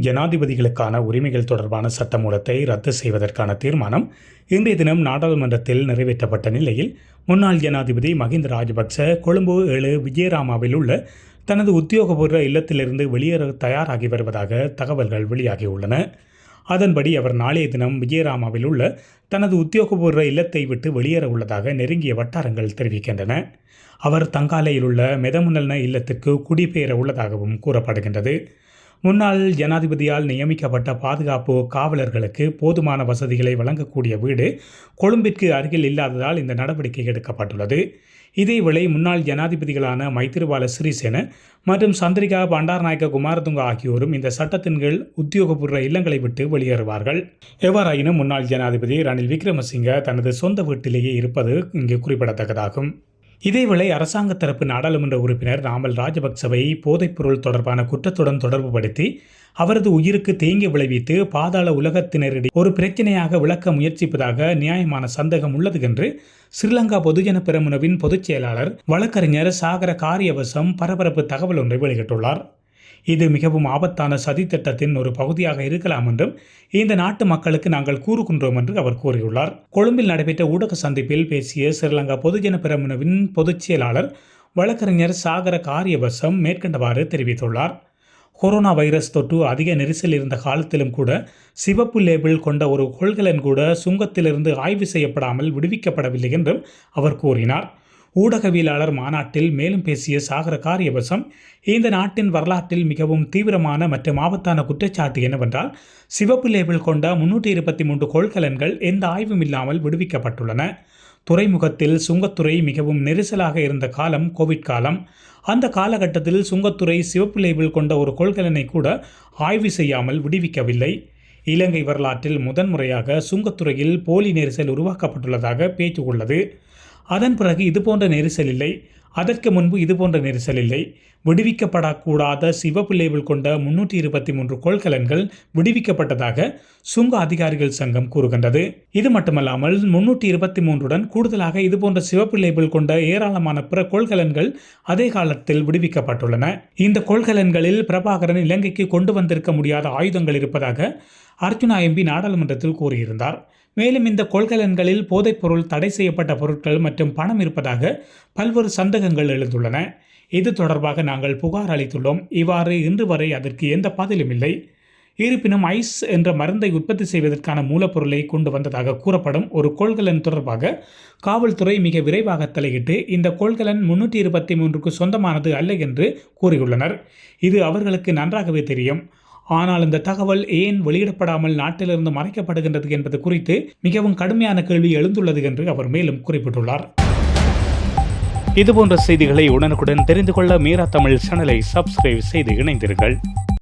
ஜனாதிபதிகளுக்கான உரிமைகள் தொடர்பான சட்டமூலத்தை ரத்து செய்வதற்கான தீர்மானம் இன்றைய தினம் நாடாளுமன்றத்தில் நிறைவேற்றப்பட்ட நிலையில் முன்னாள் ஜனாதிபதி மஹிந்த ராஜபக்ச கொழும்பு ஏழு விஜயராமாவில் உள்ள தனது உத்தியோகபூர்வ இல்லத்திலிருந்து வெளியேற தயாராகி வருவதாக தகவல்கள் வெளியாகியுள்ளன. அதன்படி அவர் நாளைய தினம் விஜயராமாவில் உள்ள தனது உத்தியோகபூர்வ இல்லத்தை விட்டு வெளியேற உள்ளதாக நெருங்கிய வட்டாரங்கள் தெரிவிக்கின்றன. அவர் தங்காலையில் உள்ள மெதமுன்னல்ன இல்லத்திற்கு குடிபெயர உள்ளதாகவும் கூறப்படுகின்றது. முன்னாள் ஜனாதிபதியால் நியமிக்கப்பட்ட பாதுகாப்பு காவலர்களுக்கு போதுமான வசதிகளை வழங்கக்கூடிய வீடு கொழும்பிற்கு அருகில் இல்லாததால் இந்த நடவடிக்கை எடுக்கப்பட்டுள்ளது. இதேவேளை முன்னாள் ஜனாதிபதிகளான மைத்திரிபால சிறிசேன மற்றும் சந்திரிகா பண்டாரநாயக்க குமாரதுங்க ஆகியோரும் இந்த சட்டத்தின் கீழ் உத்தியோகபூர்வ இல்லங்களை விட்டு வெளியேறுவார்கள். எவ்வாறாயினும் முன்னாள் ஜனாதிபதி ரணில் விக்ரமசிங்க தனது சொந்த வீட்டிலேயே இருப்பது இங்கு குறிப்பிடத்தக்கதாகும். இதேவேளை அரசாங்க தரப்பு நாடாளுமன்ற உறுப்பினர் நாமல் ராஜபக்சவை போதைப்பொருள் தொடர்பான குற்றத்துடன் தொடர்புபடுத்தி அவரது உயிருக்கு தேங்கி விளைவித்து பாதாள உலகத்தினரிடையே ஒரு பிரச்சனையாக விளக்க முயற்சிப்பதாக நியாயமான சந்தேகம் உள்ளது என்று ஸ்ரீலங்கா பொதுஜன பெரமுனவின் பொதுச் செயலாளர் வழக்கறிஞர் சாகர காரியவசம் பரபரப்பு தகவல் ஒன்றை வெளியிட்டுள்ளார். இது மிகவும் ஆபத்தான சதித்திட்டத்தின் ஒரு பகுதியாக இருக்கலாம் என்றும் இந்த நாட்டு மக்களுக்கு நாங்கள் கூறுகின்றோம் என்று அவர் கூறியுள்ளார். கொழும்பில் நடைபெற்ற ஊடக சந்திப்பில் பேசிய ஸ்ரீலங்கா பொதுஜன பிரமுனவின் பொதுச் செயலாளர் வழக்கறிஞர் சாகர காரியவசம் மேற்கண்டவாறு தெரிவித்துள்ளார். கொரோனா வைரஸ் தொற்று அதிக நெரிசல் இருந்த காலத்திலும் கூட சிவப்பு லேபிள் கொண்ட ஒரு கொள்கலன் கூட சுங்கத்திலிருந்து ஆய்வு செய்யப்படாமல் விடுவிக்கப்படவில்லை என்றும் அவர் கூறினார். ஊடகவியலாளர் மாநாட்டில் மேலும் பேசிய சாகர காரியவசம் இந்த நாட்டின் வரலாற்றில் மிகவும் தீவிரமான மற்றும் ஆபத்தான குற்றச்சாட்டு என்னவென்றால் சிவப்பு லேபிள் கொண்ட முன்னூற்றி இருபத்தி மூன்று கொள்கலன்கள் எந்த ஆய்வும் இல்லாமல் விடுவிக்கப்பட்டுள்ளன. துறைமுகத்தில் சுங்கத்துறை மிகவும் நெரிசலாக இருந்த காலம் கோவிட் காலம். அந்த காலகட்டத்தில் சுங்கத்துறை சிவப்பு லேபிள் கொண்ட ஒரு கொள்கலனை கூட ஆய்வு செய்யாமல் விடுவிக்கவில்லை. இலங்கை வரலாற்றில் முதன்முறையாக சுங்கத்துறையில் போலி நெரிசல் உருவாக்கப்பட்டுள்ளதாக பேச்சு உள்ளது. அதன் பிறகு இதுபோன்ற நெரிசல் இல்லை. அதற்கு முன்பு இதுபோன்ற நெரிசல் இல்லை. விடுவிக்கப்படக்கூடாத சிவப்பு லேபிள் கொண்ட முன்னூற்றி இருபத்தி மூன்று கொள்கலன்கள் விடுவிக்கப்பட்டதாக சுங்க அதிகாரிகள் சங்கம் கூறுகின்றது. இது மட்டுமல்லாமல் முன்னூற்றி இருபத்தி மூன்றுடன் கூடுதலாக இதுபோன்ற சிவப்பு லேபிள் கொண்ட ஏராளமான பிற கொள்கலன்கள் அதே காலத்தில் விடுவிக்கப்பட்டுள்ளன. இந்த கொள்கலன்களில் பிரபாகரன் இலங்கைக்கு கொண்டு வந்திருக்க முடியாத ஆயுதங்கள் இருப்பதாக அர்ஜுனா எம்பி நாடாளுமன்றத்தில் கூறியிருந்தார். மேலும் இந்த கொள்கலன்களில் போதைப்பொருள் தடை செய்யப்பட்ட பொருட்கள் மற்றும் பணம் இருப்பதாக பல்வேறு சந்தேகங்கள் எழுந்துள்ளன. இது தொடர்பாக நாங்கள் புகார் அளித்துள்ளோம். இவ்வாறு இன்று வரை அதற்கு எந்த பதிலும் இல்லை. இருப்பினும் ஐஸ் என்ற மருந்தை உற்பத்தி செய்வதற்கான மூலப்பொருளை கொண்டு வந்ததாக கூறப்படும் ஒரு கொள்கலன் தொடர்பாக காவல்துறை மிக விரைவாக தலையிட்டு இந்த கொள்கலன் முன்னூற்றி இருபத்தி மூன்றுக்கு சொந்தமானது அல்ல என்று கூறியுள்ளனர். இது அவர்களுக்கு நன்றாகவே தெரியும். ஆனால் இந்த தகவல் ஏன் வெளியிடப்படாமல் நாட்டிலிருந்து மறைக்கப்படுகின்றது என்பது குறித்து மிகவும் கடுமையான கேள்வி எழுந்துள்ளது என்று அவர் மேலும் குறிப்பிட்டுள்ளார். இதுபோன்ற செய்திகளை உடனுக்குடன் தெரிந்து கொள்ள மீரா தமிழ் சேனலை சப்ஸ்கிரைப் செய்து இணைந்திருங்கள்.